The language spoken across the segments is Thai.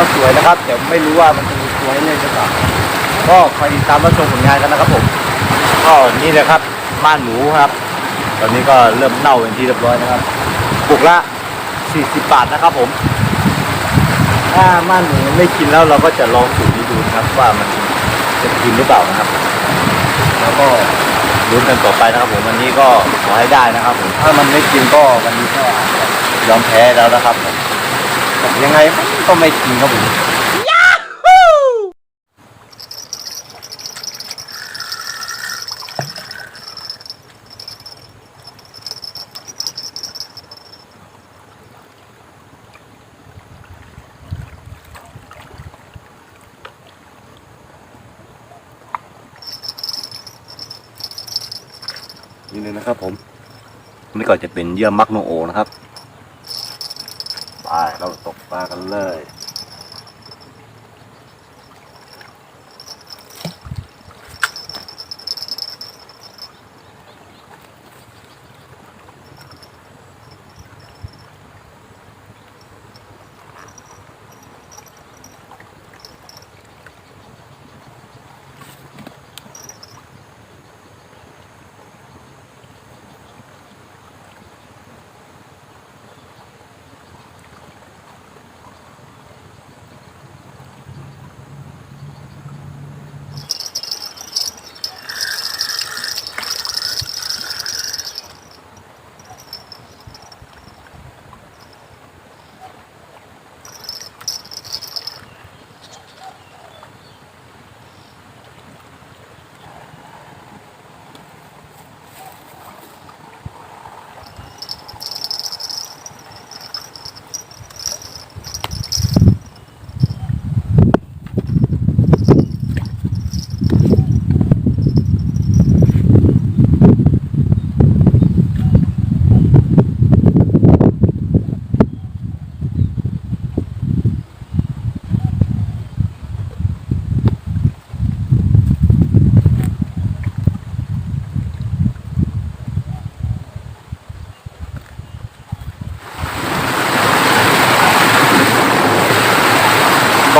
ก็สวยนะครับ แต่ไม่รู้ว่ามันจะมีตัวให้เล่นหรือเปล่าก็คอยติดตามรับชมผลงานกันนะครับผมก็นี่เลยครับม่านหมูครับ ตอนนี้ก็เริ่มเน่าเป็นที่เรียบร้อยนะครับปลูกละ 40 บาทนะครับผม ถ้าม่านหมูไม่กินแล้วเราก็จะลองสูตรนี้ดูนะครับ ว่ามันจะกินหรือเปล่านะครับ แล้วก็ลุ้นกันต่อไปนะครับผมวันนี้ก็ขอให้ได้นะครับผมถ้ามันไม่กินก็วันนี้ก็ยอมแพ้แล้วนะครับผม ยังไงมันก็ไม่กินครับผมนี่เลยนะครับผมนี่ก็จะเป็นเยื่อมักโนโอนะครับ ไปเราตกปลากันเลย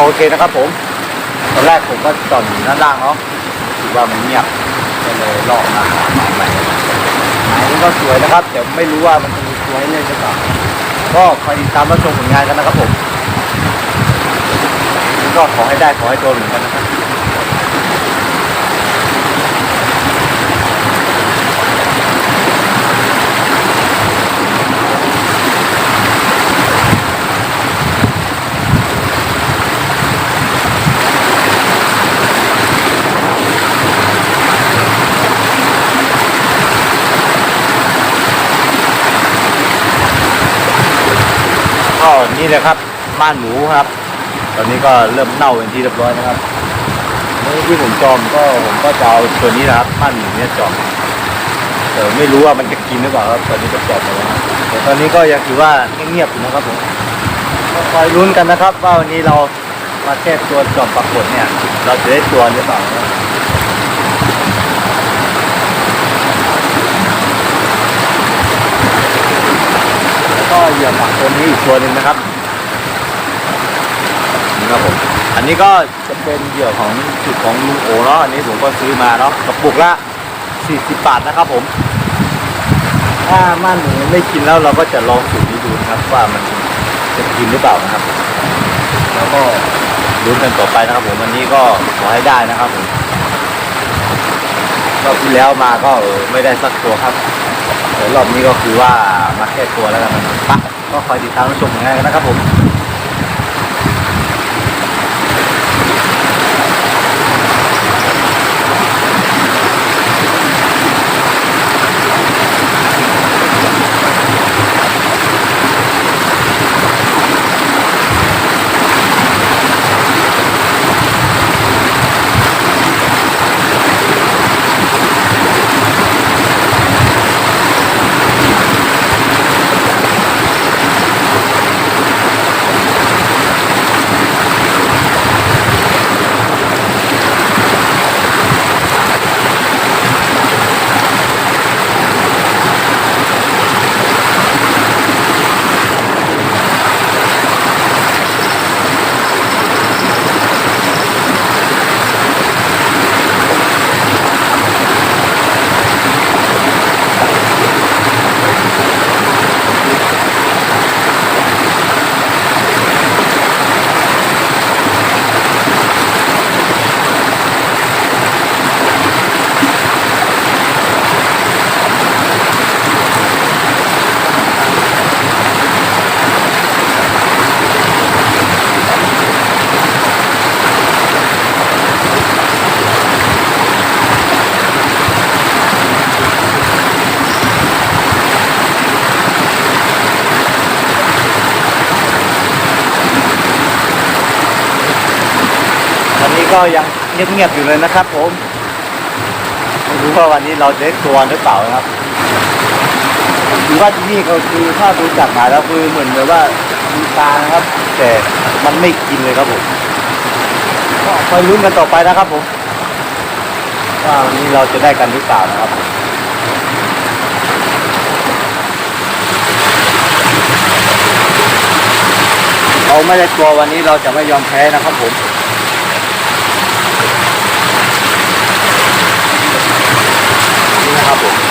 โอเคนะครับผมตอนแรกผมก็จอดอยู่ด้านล่างเนาะคิดว่ามันเงียบก็เลยลอกมาหาหมายใหม่หมายนี้ก็สวยนะครับแต่ไม่รู้ว่ามันจะมีตัวให้เล่นหรือเปล่าก็คอยติดตามรับชมผลงานกันนะครับผมก็ขอให้ได้ขอให้โดนเหมือนกันนะครับ ก็ นี่เลยครับม่านหมูครับ ตอนนี้ก็เริ่มเน่าเป็นที่เรียบร้อยนะครับนี่ที่ผมจอมก็ผมก็จะเอาตัวนี้นะครับม่านหมูเนี่ยจอมแต่ไม่รู้ว่ามันจะกินหรือเปล่าครับตอนนี้ก็จอมแล้วแต่ตอนนี้ก็ยังถือว่าเงียบๆอยู่นะครับผมก็คอยลุ้นกันนะครับ ว่าวันนี้เรามาแค่ตัวจอมปรากฏเนี่ย เราจะได้ตัวหรือเปล่านะครับแล้วก็ เหยื่อหมักตัวนี้อีกตัวหนึ่งนะครับนี่ครับผมอันนี้ก็จะเป็นเหยื่อของจุดของลุงโอเนาะอันนี้ผมก็ซื้อมาเนาะกระปุกละ 40 บาทนะครับผมถ้าม่านหมูไม่กินแล้วเราก็จะลองสูตรนี้ดูนะครับ ว่ามันจะกินหรือเปล่านะครับ แล้วก็ลุ้นกันต่อไปนะครับผมวันนี้ก็ขอให้ได้นะครับผมรอบที่แล้วมาก็ไม่ได้สักตัวครับ แต่รอบนี้ก็คือว่ามาแค่ตัวแล้วกันนะครับปะก็คอยติดตามชมกันนะครับผม เก็ยังเงียบๆอยู่เลยนะครับ ผมไม่รู้ว่าวันนี้เราจะได้ตัวหรือเปล่านะครับถือว่าที่นี่ก็คือถ้าดูจากหมายแล้วคือเหมือนแบบว่ามีตานะครับ แต่มันไม่กินเลยครับผมก็คอยลุ้นกันต่อไปนะครับผมว่าวันนี้เราจะได้กันหรือเปล่านะครับเราไม่ได้กลัววันนี้เราจะไม่ยอมแพ้นะครับผม นี่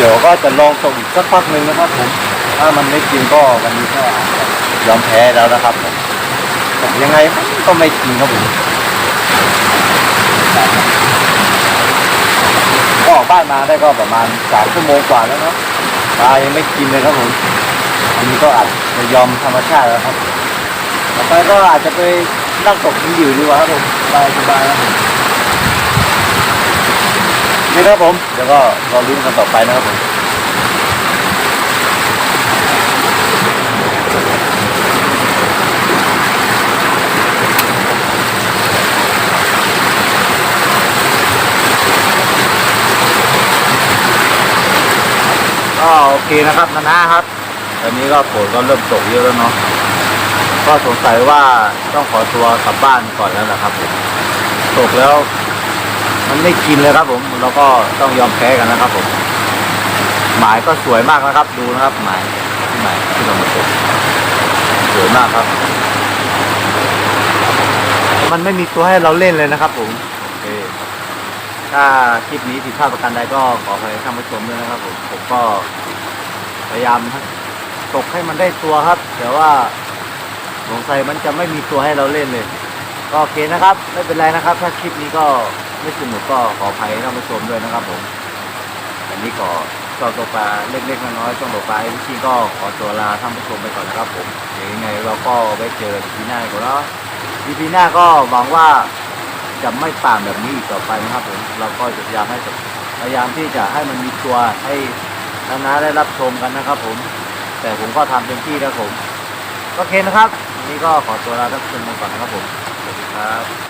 ดี๋ยวก็จะลองส่งอีกสักพักหนึ่งนะครับผม ถ้ามันไม่กินก็วันนี้ก็ยอมแพ้แล้วนะครับผมยังไงมันก็ไม่กินครับผมก็ออกบ้านมาได้ก็ประมาณสามชั่วโมงกว่าแล้วเนาะปลายังไม่กินเลยครับผมอันนี้ก็อาจจะยอมธรรมชาติแล้วครับ ต่อไปก็อาจจะไปนั่งตกหินอยู่ดีกว่าครับผมสบายสบายครับผม นี่ครับผม เดี๋ยวก็รอลุ้นกันต่อไปนะครับผมก็โอเคนะครับนานะครับตอนนี้ก็ฝนก็เริ่มตกเยอะแล้วเนาะ ก็สงสัยว่าต้องขอตัวกลับบ้านก่อนแล้วนะครับผมตกแล้ว มันไม่กินเลยครับผมเราก็ต้องยอมแพ้กันนะครับผมหมายก็สวยมากนะครับ ดูนะครับ หมายที่หมายที่เรามาตกสวยมากครับ มันไม่มีตัวให้เราเล่นเลยนะครับผมโอเคถ้าคลิปนี้ผิดพลาดประการใดก็ขออภัยท่านผู้ชมด้วยนะครับผมผมก็พยายามตกให้มันได้ตัวครับ แต่ว่าสงสัยมันจะไม่มีตัวให้เราเล่นเลย ก็โอเคนะครับ ไม่เป็นไรนะครับ ถ้าคลิปนี้ก็ ไม่สนุกก็ขออภัยท่านผู้ชมด้วยนะครับผมอันนี้ก็ช่องตกปลาเล็กๆน้อยๆช่องตกปลาไอ้พี่ก็ขอตัวลาท่านผู้ชมไปก่อนนะครับผมเดี๋ยวยังไงเราก็ไว้เจอกันปีหน้าก่อนเนาะปีหน้าก็หวังว่าจะไม่ต่างแบบนี้อีกต่อไปนะครับผมเราก็จะพยายามให้พยายามที่จะให้มันมีตัวให้นาได้รับชมกันนะครับผม แต่ผมก็ทำเต็มที่แล้วผม โอเคนะครับวันนี้ก็ขอตัวลาท่านผู้ชมไปก่อนนะครับผม สวัสดีครับ